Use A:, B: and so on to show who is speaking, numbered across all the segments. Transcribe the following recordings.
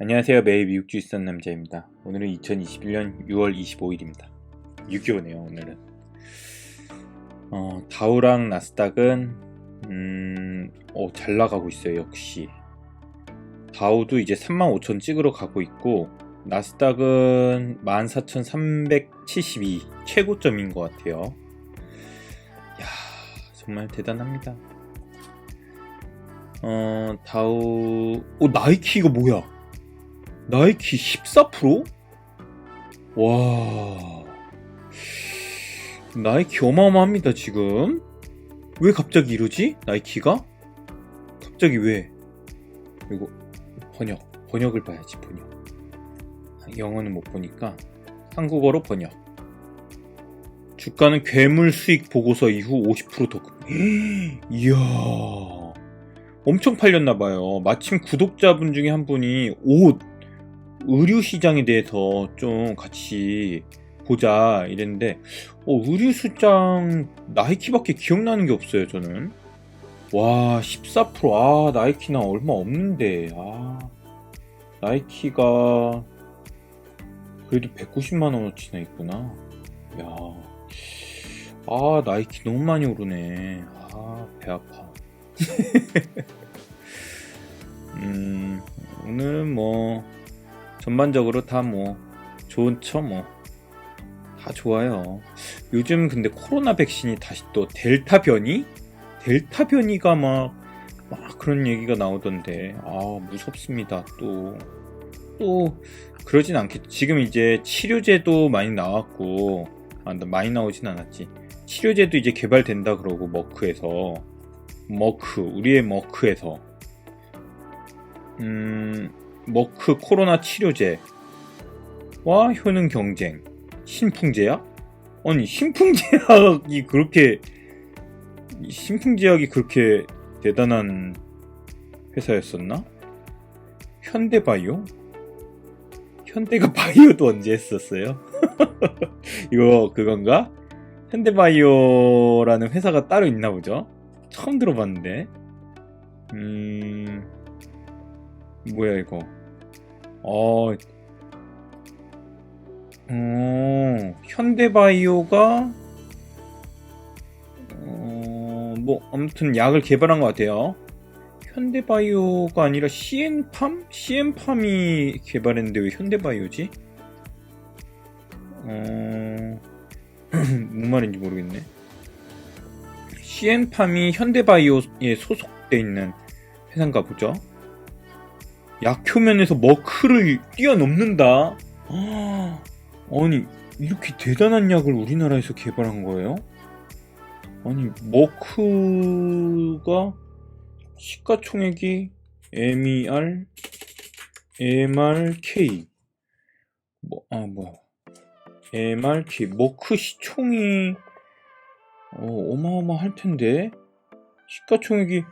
A: 안녕하세요. 매일 미국주 있던 남자입니다. 오늘은 2021년 6월 25일입니다. 6.25네요, 오늘은. 어, 다우랑 나스닥은, 음, 어, 잘 나가고 있어요, 역시. 다우도 이제 35,000 찍으러 가고 있고, 나스닥은 14,372 최고점인 것 같아요. 야 정말 대단합니다. 어, 다우, 어, 나이키 이거 뭐야? 나이키 14%? 와. 나이키 어마어마합니다, 지금. 왜 갑자기 이러지? 나이키가? 갑자기 왜? 이거, 번역. 번역을 봐야지, 번역. 영어는 못 보니까, 한국어로 번역. 주가는 괴물 수익 보고서 이후 50%더 급. 이야. 엄청 팔렸나봐요. 마침 구독자분 중에 한 분이 옷, 의류 시장에 대해서 좀 같이 보자 이랬는데 어, 의류 시장 나이키밖에 기억나는 게 없어요 저는. 와 14%아 나이키나 얼마 없는데. 아 나이키가 그래도 190만 원어치나 있구나. 야 아 나이키 너무 많이 오르네. 아 배 아파. 음 오늘은 뭐 전반적으로 다 뭐 좋죠 뭐. 다 좋아요. 요즘 근데 코로나 백신이 다시 또 델타 변이? 델타 변이가 막, 막 그런 얘기가 나오던데. 아, 무섭습니다. 또. 또, 그러진 않겠지. 지금 이제 치료제도 많이 나왔고, 아, 많이 나오진 않았지. 치료제도 이제 개발된다 그러고, 머크에서. 머크, 우리의 머크에서. 음, 머크 코로나 치료제와 효능 경쟁 신풍제약? 아니 신풍제약이 그렇게 신풍제약이 그렇게 대단한 회사였었나? 현대바이오? 현대가 바이오도 언제 했었어요? 이거 그건가? 현대바이오라는 회사가 따로 있나 보죠? 처음 들어봤는데. 음, 뭐야 이거? 어, 어, 현대바이오가 어, 뭐 아무튼 약을 개발한 것 같아요. 현대바이오가 아니라 CN팜? CN팜이 개발했는데 왜 현대바이오지? 어, 무슨 말인지 모르겠네. CN팜이 현대바이오에 소속돼 있는 회사인가 보죠. 약 표면에서 머크를 뛰어넘는다. 아니 이렇게 대단한 약을 우리나라에서 개발한 거예요? 아니 머크가 시가총액이 MER, MRK 뭐아 뭐야 MRK 머크 시총이 어, 어마어마할 텐데 시가총액이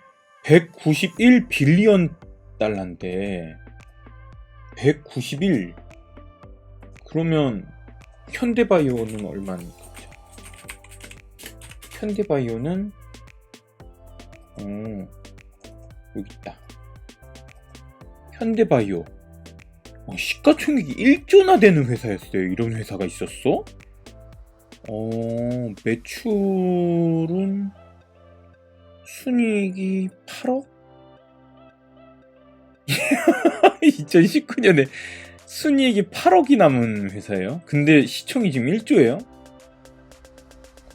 A: 191 빌리언 달러인데 191 그러면 현대바이오는 얼마입니까? 현대바이오는 어, 여기 있다. 현대바이오 어, 시가총액이 1조나 되는 회사였어요. 이런 회사가 있었어? 어, 매출은 순이익이 8억? 2019년에 순이익이 8억이 남은 회사예요. 근데 시총이 지금 1조예요.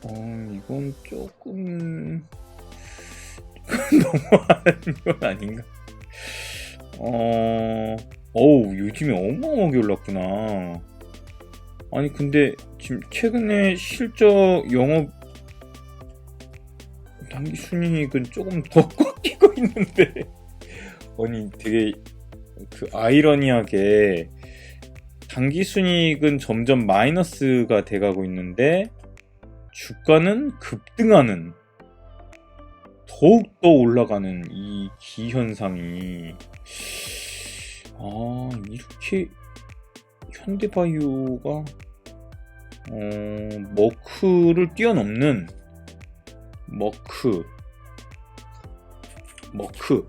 A: 어, 이건 조금 너무한 건 아닌가? 어, 어우, 요즘에 어마어마하게 올랐구나. 아니, 근데 지금 최근에 실적 영업 단기 순이익은 조금 더 꺾이고 있는데. 아니, 되게 그 아이러니하게 단기 순이익은 점점 마이너스가 돼가고 있는데 주가는 급등하는 더욱더 올라가는 이 기현상이. 아 이렇게 현대바이오가 어, 머크를 뛰어넘는 머크 머크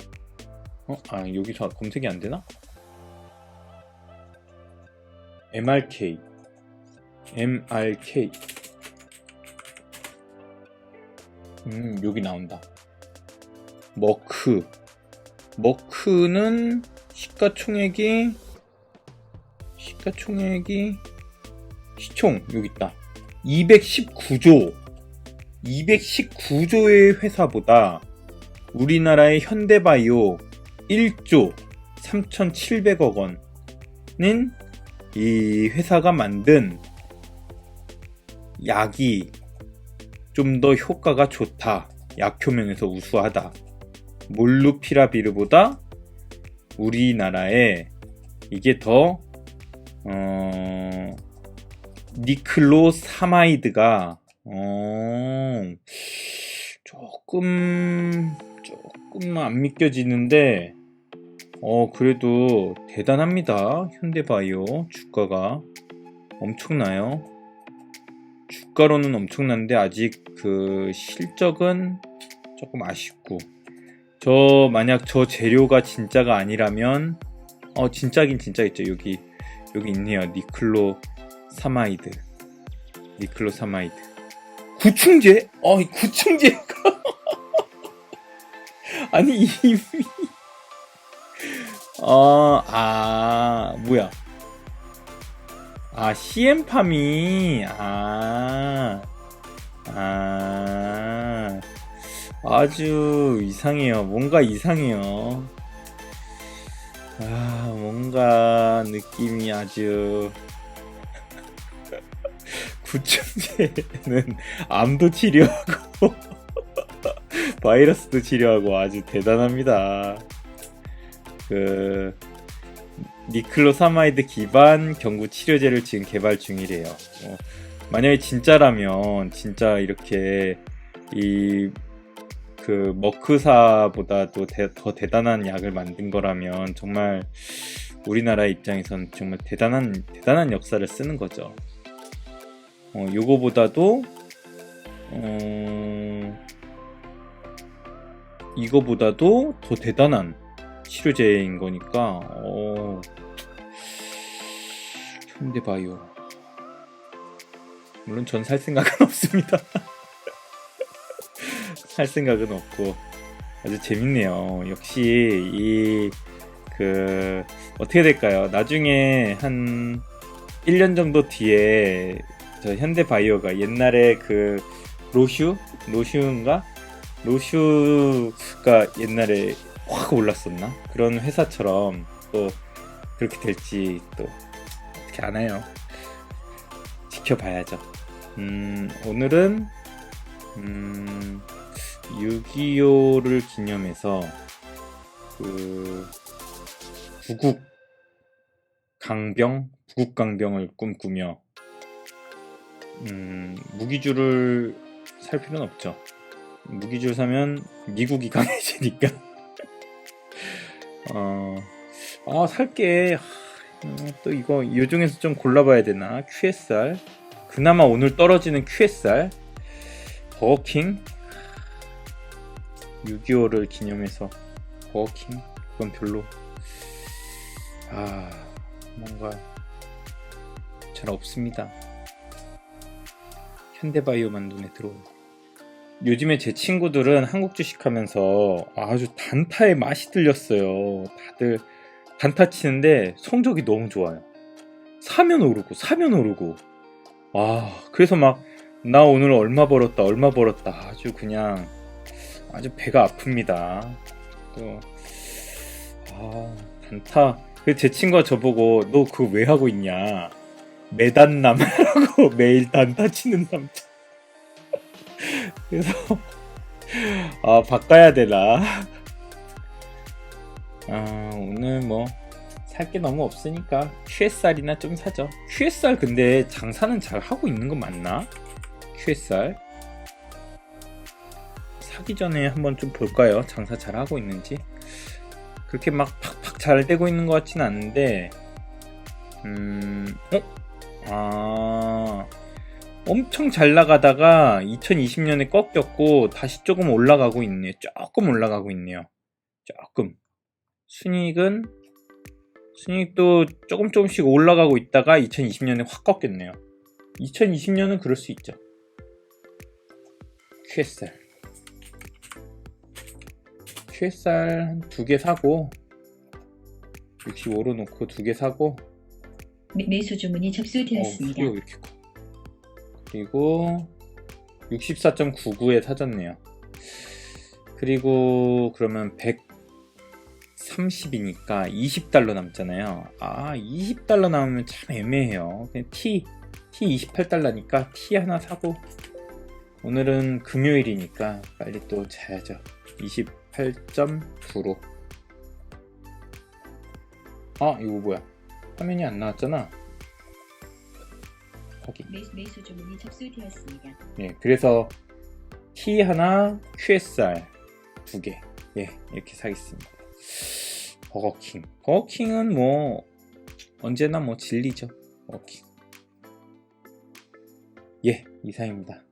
A: 어? 아 여기서 검색이 안 되나? MRK MRK 음 여기 나온다. 머크. 머크는 시가총액이 시가총액이 시총 여기 있다. 219조. 219조의 회사보다 우리나라의 현대바이오 1조 3,700억 원은 이 회사가 만든 약이 좀 더 효과가 좋다. 약효면에서 우수하다. 몰루피라비르보다 우리나라에 이게 더 어, 니클로사마이드가 어, 조금 조금 안 믿겨지는데 어 그래도 대단합니다. 현대바이오 주가가. 엄청나요. 주가로는 엄청난데 아직 그 실적은 조금 아쉽고. 저 만약 저 재료가 진짜가 아니라면 어 진짜긴 진짜겠죠. 여기 여기 있네요. 니클로 사마이드. 니클로 사마이드. 구충제? 어 구충제가? 아니 이미 어, 아, 뭐야. 아, CM팜이, 아, 아, 아주 이상해요. 뭔가 이상해요. 아, 뭔가 느낌이 아주. 구충제는 암도 치료하고, 바이러스도 치료하고 아주 대단합니다. 그 니클로사마이드 기반 경구 치료제를 지금 개발 중이래요. 어, 만약에 진짜라면 진짜 이렇게 이 그 머크사보다도 대, 더 대단한 약을 만든 거라면 정말 우리나라 입장에선 정말 대단한 대단한 역사를 쓰는 거죠. 어, 요거보다도 어, 이거보다도 더 대단한 치료제인 거니까 어... 현대바이오. 물론 전 살 생각은 없습니다. 살 생각은 없고. 아주 재밌네요. 역시 이 그 어떻게 될까요? 나중에 한 1년 정도 뒤에 저 현대바이오가 옛날에 그 로슈? 로슈인가? 로슈가 옛날에 확 올랐었나? 그런 회사처럼 또 그렇게 될지 또 어떻게 아나요? 지켜봐야죠. 음, 오늘은 음, 6.25를 기념해서 그 부국 강병, 부국 강병을 꿈꾸며 음, 무기주를 살 필요는 없죠. 무기주를 사면 미국이 강해지니까 어, 아, 살게. 또 이거 이 중에서 좀 골라봐야 되나? QSR. 그나마 오늘 떨어지는 QSR. 버거킹. 6.25를 기념해서 버거킹. 그건 별로. 아, 뭔가 잘 없습니다. 현대바이오만 눈에 들어오고. 요즘에 제 친구들은 한국 주식 하면서 아주 단타에 맛이 들렸어요. 다들 단타 치는데 성적이 너무 좋아요. 사면 오르고, 사면 오르고. 와, 그래서 막, 나 오늘 얼마 벌었다, 얼마 벌었다. 아주 그냥, 아주 배가 아픕니다. 또, 아, 단타. 제 친구가 저보고, 너 그거 왜 하고 있냐. 매단남이라고 매일 단타 치는 남자. 그래서 아 바꿔야 되나 아 오늘 뭐 살 게 너무 없으니까 QSR이나 좀 사죠 QSR 근데 장사는 잘 하고 있는 거 맞나? QSR 사기 전에 한번 좀 볼까요? 장사 잘 하고 있는지 그렇게 막 팍팍 잘 되고 있는 것 같지는 않은데 음 어? 아 엄청 잘 나가다가 2020년에 꺾였고 다시 조금 올라가고 있네요. 조금 올라가고 있네요. 조금. 순이익은 순이익도 조금 조금씩 올라가고 있다가 2020년에 확 꺾였네요. 2020년은 그럴 수 있죠. QSR. QSR 한 두 개 사고 65로 놓고 두 개 사고
B: 매- 매수 주문이
A: 어,
B: 접수되었습니다.
A: 커? 그리고 64.99에 사졌네요. 그리고 그러면 130이니까 20달러 남잖아요. 아, 20달러 남으면 참 애매해요. 그냥 T, T 28달러니까 T 하나 사고 오늘은 금요일이니까 빨리 또 자야죠. 28.9로. 아, 이거 뭐야? 화면이 안 나왔잖아. 확인.
B: 매, 매수 주문이 접수되었습니다.
A: 예, 그래서 T 하나, QSR 두 개. 예, 이렇게 사겠습니다. 버거킹. 버거킹은 뭐 언제나 뭐 진리죠. 버거킹. 예, 이상입니다.